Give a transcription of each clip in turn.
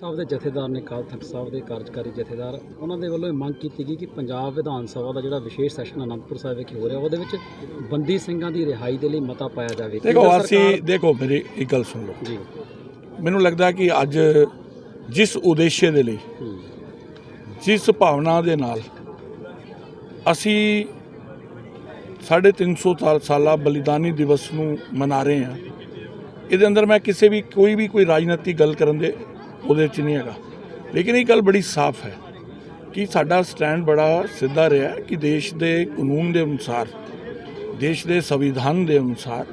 ਸਾਹਿਬ ਦੇ ਜਥੇਦਾਰ ਨੇ ਕਾਲ ਤਖਤ ਸਾਹਿਬ ਦੇ ਕਾਰਜਕਾਰੀ ਜਥੇਦਾਰ ਉਹਨਾਂ ਦੇ ਵੱਲੋਂ ਇਹ ਮੰਗ ਕੀਤੀ ਗਈ ਕਿ ਪੰਜਾਬ ਵਿਧਾਨ ਸਭਾ ਦਾ ਜਿਹੜਾ ਵਿਸ਼ੇਸ਼ ਸੈਸ਼ਨ ਅਨੰਦਪੁਰ ਸਾਹਿਬ ਵਿਖੇ ਹੋ ਰਿਹਾ ਉਹਦੇ ਵਿੱਚ ਬੰਦੀ ਸਿੰਘਾਂ ਦੀ ਰਿਹਾਈ ਦੇ ਲਈ ਮਤਾ ਪਾਇਆ ਜਾਵੇ। ਦੇਖੋ ਅਸੀਂ ਦੇਖੋ ਮੇਰੀ ਇੱਕ ਗੱਲ ਸੁਣ ਲਓ। ਜੀ। ਮੈਨੂੰ ਲੱਗਦਾ ਕਿ ਅੱਜ ਜਿਸ ਉਦੇਸ਼ ਦੇ ਲਈ ਜਿਸ ਭਾਵਨਾ ਦੇ ਨਾਲ ਅਸੀਂ 350 ਸਾਲ ਸਾਲਾ ਬਲੀਦਾਨੀ ਦਿਵਸ ਨੂੰ ਮਨਾ ਰਹੇ ਹਾਂ ਇਹਦੇ ਅੰਦਰ ਮੈਂ ਕਿਸੇ ਵੀ ਕੋਈ ਵੀ ਕੋਈ ਰਾਜਨੀਤਿਕ ਗੱਲ ਕਰਨ ਦੇ ਉਹਦੇ ਚ ਨਹੀਂ ਹੈਗਾ। ਲੇਕਿਨ ਇਹ ਗੱਲ ਬੜੀ ਸਾਫ਼ ਹੈ ਕਿ ਸਾਡਾ ਸਟੈਂਡ ਬੜਾ ਸਿੱਧਾ ਰਿਹਾ ਕਿ ਦੇਸ਼ ਦੇ ਕਾਨੂੰਨ ਦੇ ਅਨੁਸਾਰ ਦੇਸ਼ ਦੇ ਸੰਵਿਧਾਨ ਦੇ ਅਨੁਸਾਰ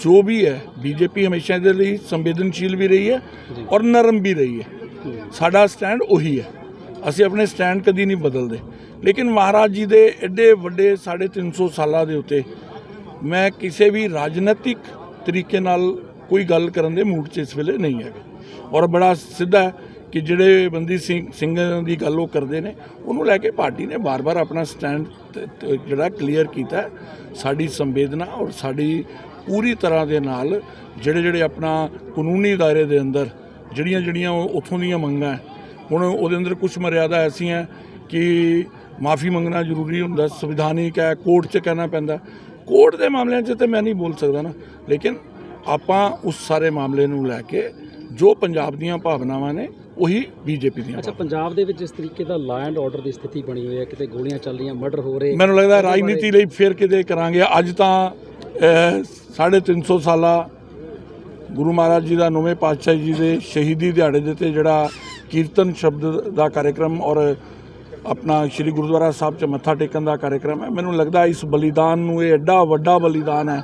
ਜੋ ਵੀ ਹੈ ਬੀਜੇਪੀ ਹਮੇਸ਼ਾ ਇਹਦੇ ਲਈ ਸੰਵੇਦਨਸ਼ੀਲ ਵੀ ਰਹੀ ਹੈ। ਔਰ ਨਰਮ ਵੀ ਰਹੀ ਹੈ। ਹੂੰ, ਸਾਡਾ ਸਟੈਂਡ ਉਹੀ ਹੈ। ਅਸੀਂ ਆਪਣੇ ਸਟੈਂਡ ਕਦੀ ਨਹੀਂ ਬਦਲਦੇ। ਲੇਕਿਨ ਮਹਾਰਾਜ ਜੀ ਦੇ ਐਡੇ ਵੱਡੇ 350 ਸਾਲਾਂ ਦੇ ਉੱਤੇ ਮੈਂ ਕਿਸੇ ਵੀ ਰਾਜਨੀਤਿਕ ਤਰੀਕੇ ਨਾਲ ਕੋਈ ਗੱਲ ਕਰਨ ਦੇ ਮੂਡ 'ਚ ਇਸ ਵੇਲੇ ਨਹੀਂ ਹੈਗਾ। ਔਰ ਬੜਾ ਸਿੱਧਾ ਕਿ ਜਿਹੜੇ ਬੰਦੀ ਸਿੰਘ ਸਿੰਘਾਂ ਦੀ ਗੱਲ ਉਹ ਕਰਦੇ ਨੇ, ਉਹਨੂੰ ਲੈ ਕੇ ਪਾਰਟੀ ਨੇ ਬਾਰ-ਬਾਰ ਆਪਣਾ ਸਟੈਂਡ ਜਿਹੜਾ ਕਲੀਅਰ ਕੀਤਾ ਸਾਡੀ ਸੰਵੇਦਨਾ ਔਰ ਸਾਡੀ ਪੂਰੀ ਤਰ੍ਹਾਂ ਦੇ ਨਾਲ ਜਿਹੜੇ ਜਿਹੜੇ ਆਪਣਾ ਕਾਨੂੰਨੀ ਦਾਇਰੇ ਦੇ ਅੰਦਰ ਜਿਹੜੀਆਂ ਜਿਹੜੀਆਂ ਉਹ ਉੱਥੋਂ ਦੀਆਂ ਮੰਗਾਂ ਹੁਣ ਉਹਦੇ ਅੰਦਰ ਕੁਝ ਮਰਿਆਦਾ ਐਸੀਆਂ ਕਿ ਮਾਫੀ ਮੰਗਣਾ ਜ਼ਰੂਰੀ ਹੁੰਦਾ, ਸੰਵਿਧਾਨਿਕ ਹੈ, ਕੋਰਟ 'ਚ ਕਹਿਣਾ ਪੈਂਦਾ। ਕੋਰਟ ਦੇ ਮਾਮਲਿਆਂ 'ਚ ਤੇ ਮੈਂ ਨਹੀਂ ਬੋਲ ਸਕਦਾ ਨਾ, ਲੇਕਿਨ ਆਪਾਂ ਉਸ ਸਾਰੇ ਮਾਮਲੇ ਨੂੰ ਲੈ ਕੇ ਜੋ ਪੰਜਾਬ ਦੀਆਂ ਭਾਵਨਾਵਾਂ ਨੇ ਉਹੀ ਬੀਜੇਪੀ ਦੀਆਂ ਅੱਛਾ ਪੰਜਾਬ ਦੇ ਵਿੱਚ ਜਿਸ ਤਰੀਕੇ ਦਾ ਲਾ ਐਂਡ ਆਰਡਰ ਦੀ ਸਥਿਤੀ ਬਣੀ ਹੋਈ ਹੈ ਕਿਤੇ ਗੋਲੀਆਂ ਚੱਲ ਰਹੀਆਂ ਮਰਡਰ ਹੋ ਰਹੇ ਮੈਨੂੰ ਲੱਗਦਾ ਰਾਜਨੀਤੀ ਲਈ ਫਿਰ ਕਿਤੇ ਕਰਾਂਗੇ। ਅੱਜ ਤਾਂ ਅਹ, ਸਾਢੇ 350 ਸਾਲਾ ਗੁਰੂ ਮਹਾਰਾਜ ਜੀ ਦਾ ਨੌਵੇਂ ਪਾਤਸ਼ਾਹ ਜੀ ਦੇ ਸ਼ਹੀਦੀ ਦਿਹਾੜੇ ਦੇ ਤੇ ਜਿਹੜਾ ਕੀਰਤਨ ਸ਼ਬਦ ਦਾ ਕਾਰਜਕ੍ਰਮ ਔਰ ਆਪਣਾ ਸ੍ਰੀ ਗੁਰਦੁਆਰਾ ਸਾਹਿਬ 'ਚ ਮੱਥਾ ਟੇਕਣ ਦਾ ਕਾਰਜਕ੍ਰਮ ਹੈ ਮੈਨੂੰ ਲੱਗਦਾ ਇਸ ਬਲੀਦਾਨ ਨੂੰ ਇਹ ਐਡਾ ਵੱਡਾ ਬਲੀਦਾਨ ਹੈ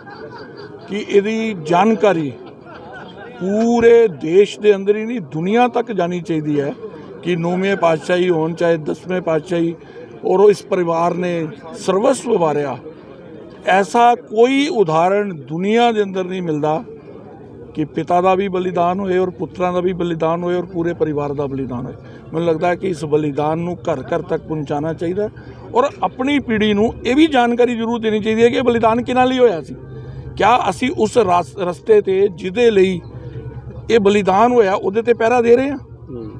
ਕਿ ਇਹਦੀ ਜਾਣਕਾਰੀ ਪੂਰੇ ਦੇਸ਼ ਦੇ ਅੰਦਰ ਹੀ ਨਹੀਂ, ਦੁਨੀਆ ਤੱਕ ਜਾਣੀ ਚਾਹੀਦੀ ਹੈ ਕਿ ਨੌਵੇਂ ਪਾਤਸ਼ਾਹੀ ਹੋਣ, ਚਾਹੇ ਦਸਵੇਂ ਪਾਤਸ਼ਾਹੀ, ਔਰ ਇਸ ਪਰਿਵਾਰ ਨੇ ਸਰਵਸਵ ਵਾਰਿਆ। ਐਸਾ ਕੋਈ ਉਦਾਹਰਣ ਦੁਨੀਆ ਦੇ ਅੰਦਰ ਨਹੀਂ ਮਿਲਦਾ ਕਿ ਪਿਤਾ ਦਾ ਵੀ ਬਲੀਦਾਨ ਹੋਏ ਔਰ ਪੁੱਤਰਾਂ ਦਾ ਵੀ ਬਲੀਦਾਨ ਹੋਏ ਔਰ ਪੂਰੇ ਪਰਿਵਾਰ ਦਾ ਬਲੀਦਾਨ ਹੋਏ। ਮੈਨੂੰ ਲੱਗਦਾ ਕਿ ਇਸ ਬਲੀਦਾਨ ਨੂੰ ਘਰ ਘਰ ਤੱਕ ਪਹੁੰਚਾਉਣਾ ਚਾਹੀਦਾ ਔਰ ਆਪਣੀ ਪੀੜ੍ਹੀ ਨੂੰ ਇਹ ਵੀ ਜਾਣਕਾਰੀ ਜ਼ਰੂਰ ਦੇਣੀ ਚਾਹੀਦੀ ਹੈ ਕਿ ਇਹ ਬਲੀਦਾਨ ਕਿਹਨਾਂ ਲਈ ਹੋਇਆ ਸੀ। ਕਿਆ ਅਸੀਂ ਉਸ ਰਾਸ- ਰਸਤੇ ਤੇ ਜਿਹਦੇ ਲਈ ਇਹ ਬਲੀਦਾਨ ਹੋਇਆ ਉਹਦੇ ਤੇ ਪਹਿਰਾ ਦੇ ਰਹੇ ਹੂੰ।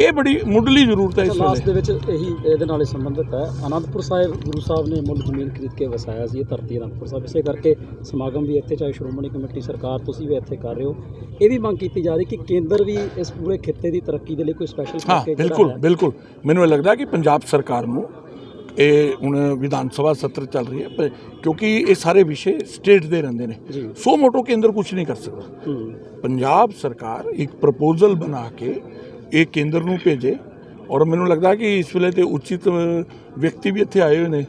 ਇਹ ਬੜੀ ਮੁੱਢਲੀ ਜ਼ਰੂਰਤ ਹੈ ਇਸ ਵੇਲੇ। ਦੇ ਵਿੱਚ ਇਹੀ ਇਹਦੇ ਨਾਲ ਸੰਬੰਧਿਤ ਹੈ। ਅਨੰਦਪੁਰ ਸਾਹਿਬ ਗੁਰੂ ਸਾਹਿਬ ਨੇ ਮੁੱਲ ਜ਼ਮੀਨ ਖਰੀਦ ਕੇ ਵਸਾਇਆ ਸੀ ਇਹ ਧਰਤੀ ਅਨੰਦਪੁਰ ਸਾਹਿਬ। ਇਸੇ ਕਰਕੇ ਸਮਾਗਮ ਵੀ ਇੱਥੇ ਚਾਹੇ ਸ਼੍ਰੋਮਣੀ ਕਮੇਟੀ ਸਰਕਾਰ ਤੁਸੀਂ ਵੀ ਇੱਥੇ ਕਰ ਰਹੇ ਹੋ। ਇਹ ਵੀ ਮੰਗ ਕੀਤੀ ਜਾ ਰਹੀ ਕਿ ਕੇਂਦਰ ਵੀ ਇਸ ਪੂਰੇ ਖਿੱਤੇ ਦੀ ਤਰੱਕੀ ਦੇ ਲਈ ਕੋਈ ਸਪੈਸ਼ਲ ਹਾਂ ਬਿਲਕੁਲ ਬਿਲਕੁਲ। ਮੈਨੂੰ ਲੱਗਦਾ ਕਿ ਪੰਜਾਬ ਸਰਕਾਰ ਨੂੰ ਇਹ ਹੁਣ ਵਿਧਾਨ ਸਭਾ ਸੱਤਰ ਚੱਲ ਰਹੀ ਹੈ ਪਰ ਕਿਉਂਕਿ ਇਹ ਸਾਰੇ ਵਿਸ਼ੇ ਸਟੇਟ ਦੇ ਰਹਿੰਦੇ ਨੇ। ਸੋ ਮੋਟੋ ਕੇਂਦਰ ਕੁਝ ਨਹੀਂ ਕਰ ਸਕਦਾ। ਪੰਜਾਬ ਸਰਕਾਰ ਇੱਕ ਪ੍ਰਪੋਜ਼ਲ ਬਣਾ ਕੇ ਇਹ ਕੇਂਦਰ ਨੂੰ ਭੇਜੇ ਔਰ ਮੈਨੂੰ ਲੱਗਦਾ ਕਿ ਇਸ ਵੇਲੇ ਤੇ ਉਚਿਤ ਵਿਅਕਤੀ ਵੀ ਇੱਥੇ ਆਏ ਹੋਏ ਨੇ।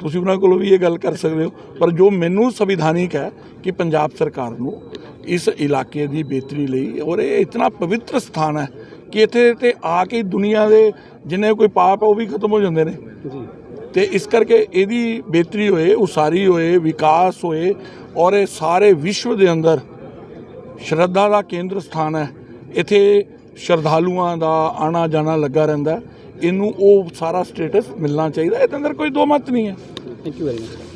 ਤੁਸੀਂ ਉਹਨਾਂ ਕੋਲੋਂ ਵੀ ਇਹ ਗੱਲ ਕਰ ਸਕਦੇ ਹੋ। ਪਰ ਜੋ ਮੈਨੂੰ ਸੰਵਿਧਾਨਿਕ ਹੈ ਕਿ ਪੰਜਾਬ ਸਰਕਾਰ ਨੂੰ ਇਸ ਇਲਾਕੇ ਦੀ ਬਿਹਤਰੀ ਲਈ ਔਰ ਇਹ ਇਤਨਾ ਪਵਿੱਤਰ ਸਥਾਨ ਹੈ ਕਿ ਇੱਥੇ ਤੇ ਆ ਕੇ ਦੁਨੀਆ ਦੇ ਜਿੰਨੇ ਕੋਈ ਪਾਪ ਉਹ ਵੀ ਖਤਮ ਹੋ ਜਾਂਦੇ ਨੇ। ਜੀ। ਤੇ ਇਸ ਕਰਕੇ ਇਹਦੀ ਬਿਹਤਰੀ ਹੋਏ ਉਸਾਰੀ ਹੋਏ ਵਿਕਾਸ ਹੋਏ ਔਰ ਇਹ ਸਾਰੇ ਵਿਸ਼ਵ ਦੇ ਅੰਦਰ ਸ਼ਰਧਾ ਦਾ ਕੇਂਦਰ ਸਥਾਨ ਹੈ। ਇੱਥੇ ਸ਼ਰਧਾਲੂਆਂ ਦਾ ਆਣਾ ਜਾਣਾ ਲੱਗਾ ਰਹਿੰਦਾ। ਇਹਨੂੰ ਉਹ ਸਾਰਾ ਸਟੇਟਸ ਮਿਲਣਾ ਚਾਹੀਦਾ ਇਹਦੇ ਅੰਦਰ ਕੋਈ ਦੋ ਮਤ ਨਹੀਂ ਹੈ। Thank you very much